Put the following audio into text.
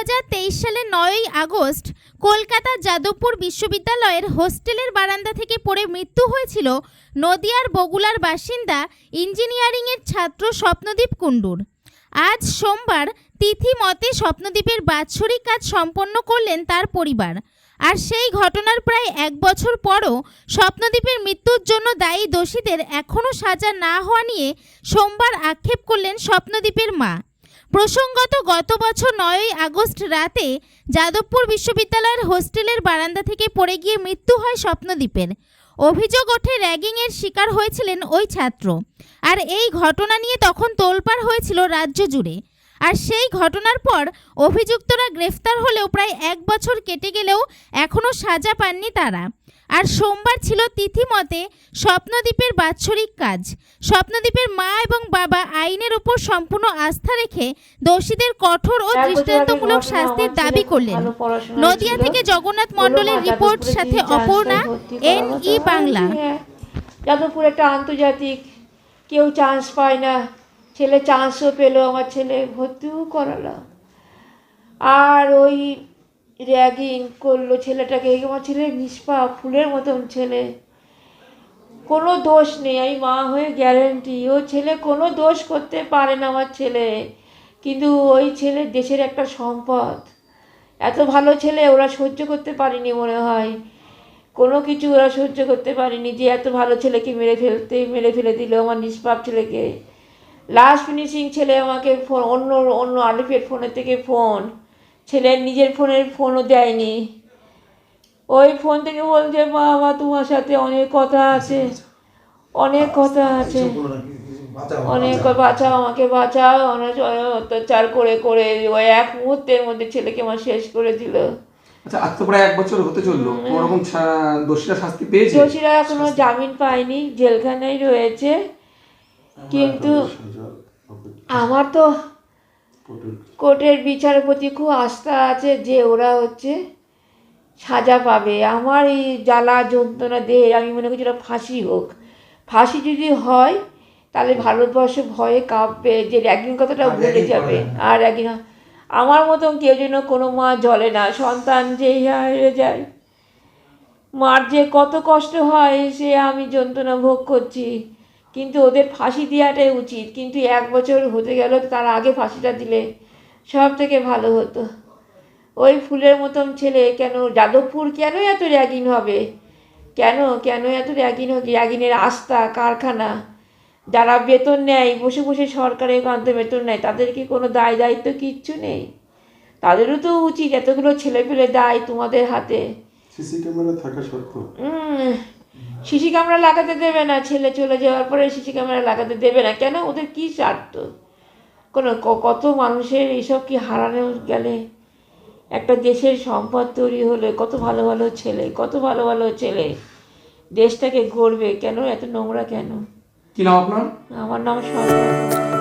সালের নয়ই আগস্ট কলকাতা যাদবপুর বিশ্ববিদ্যালয়ের হোস্টেলের বারান্দা থেকে পড়ে মৃত্যু হয়েছিল নদিয়ার বগুলার বাসিন্দা ইঞ্জিনিয়ারিংয়ের ছাত্র স্বপ্নদীপ কুণ্ডুর। আজ সোমবার তিথি মতে স্বপ্নদীপের বাৎসরিক কাজ সম্পন্ন করলেন তার পরিবার। আর সেই ঘটনার প্রায় এক বছর পরও স্বপ্নদীপের মৃত্যুর জন্য দায়ী দোষীদের এখনও সাজা না হওয়া নিয়ে সোমবার আক্ষেপ করলেন স্বপ্নদীপের মা। প্রসঙ্গত, গত বছর নয়ই আগস্ট রাতে যাদবপুর বিশ্ববিদ্যালয়ের হোস্টেলের বারান্দা থেকে পড়ে গিয়ে মৃত্যু হয় স্বপ্নদীপের। অভিযোগ ওঠে, র্যাগিংয়ের শিকার হয়েছিলেন ওই ছাত্র। আর এই ঘটনা নিয়ে তখন তোলপাড় হয়েছিল রাজ্য জুড়ে। আর সেই ঘটনার পর অভিযুক্তরা গ্রেফতার হলেও প্রায় এক বছর কেটে গেলেও এখনও সাজা পাননি তারা। আর সোমবার ছিল তিথি মতে স্বপ্নদ্বীপের বাৎসরিক কাজ। স্বপ্নদ্বীপের মা এবং আইনের উপর সম্পূর্ণ আস্থা রেখে দোষীদের কঠোর ও আগে দৃষ্টান্তমূলক শাস্তির দাবি করলেন। নদিয়া থেকে জগন্নাথ বলল, মণ্ডলের রিপোর্ট সাথে অপর্ণা এন ই বাংলা। হ্যাঁ। যাদবপুর একটা আন্তর্জাতিক কেউ চান্স পায় না। ছেলে চান্সও পেল আমার ছেলে ভর্তিও করালাম আর ওই র্যাগিং করল ছেলেটাকে আমার ছেলে নিষ্পাপ ফুলের মতন ছেলে। কোনো দোষ নেই, আমি মা হয়ে গ্যারেন্টি ও ছেলে কোনো দোষ করতে পারে না আমার ছেলে। কিন্তু ওই ছেলে দেশের একটা সম্পদ। এত ভালো ছেলে ওরা সহ্য করতে পারেনি মনে হয়। কোনো কিছু ওরা সহ্য করতে পারেনি যে এত ভালো ছেলেকে মেরে ফেলতে, মেরে ফেলে দিল আমার নিষ্পাপ ছেলেকে। লাস্ট ফিনিশিং ছেলে আমাকে ফোন অন্য অন্য আলিফের ফোনের থেকে ফোন ছেলের নিজের ফোনের ফোনও দেয়নি। ওই ফোন থেকে বলছে বাবা তোমার সাথে অনেক কথা আছে। অনেক কথা আছে। অনেক বাঁচাও আমাকে বাঁচাও। অনেক অত্যাচার করে করে ওই এক মুহূর্তের মধ্যে ছেলেকে আমার শেষ করে দিল। আচ্ছা আজ তো প্রায় এক বছর হতে চলল। কোনো রকম শা- দোষীরা শাস্তি পেয়েছে? দোষীরা এখনও জামিন পায়নি জেলখানায় রয়েছে। কিন্তু আমার তো কোর্টের বিচারের প্রতি খুব আস্থা আছে যে ওরা হচ্ছে সাজা পাবে। আমার এই জ্বালা যন্ত্রণা দেহে আমি মনে করছি ওটা ফাঁসি হোক। ফাঁসি যদি হয় তাহলে ভারতবর্ষ ভয়ে কাঁপবে। যে র্যাগিং কথাটা ভুলে যাবে। আর র্যাগিং আমার মতন কেউ যেন কোনো মা জ্বলে না। সন্তান যে হারিয়ে যায়। মার যে কত কষ্ট হয় সে আমি যন্ত্রণা ভোগ করছি। কিন্তু ওদের ফাঁসি দেওয়াটাই উচিত। কিন্তু এক বছর হতে গেল তার আগে ফাঁসিটা দিলে সব থেকে ভালো হতো। ওই ফুলের মতন ছেলে কেন? যাদবপুর কেন এত র্যাগিং হবে? কেন? কেন এত র্যাগিং হবে? র্যাগিনের আস্থা কারখানা? যারা বেতন নেয় বসে বসে সরকারের কান্তে বেতন নেয় তাদের কি কোনো দায় দায়িত্ব কিচ্ছু নেই? তাদেরও তো উচিত এতগুলো ছেলে পেলে দায় তোমাদের হাতে। সিসি ক্যামেরা থাকা সত্ত্বেও। উম, সিসি ক্যামেরা লাগাতে দেবে না ছেলে চলে যাওয়ার পরে সিসি ক্যামেরা লাগাতে দেবে না। কেন? ওদের কী স্বার্থ? কোনো কত মানুষের এইসব কি হারানো গেলে? একটা দেশের সম্পদ তৈরি হলে কত ভালো ভালো ছেলে কত ভালো ভালো ছেলে দেশটাকে গড়বে। কেন? এত নোংরা কেন? কি নাম আপনার? আমার নাম সরকার।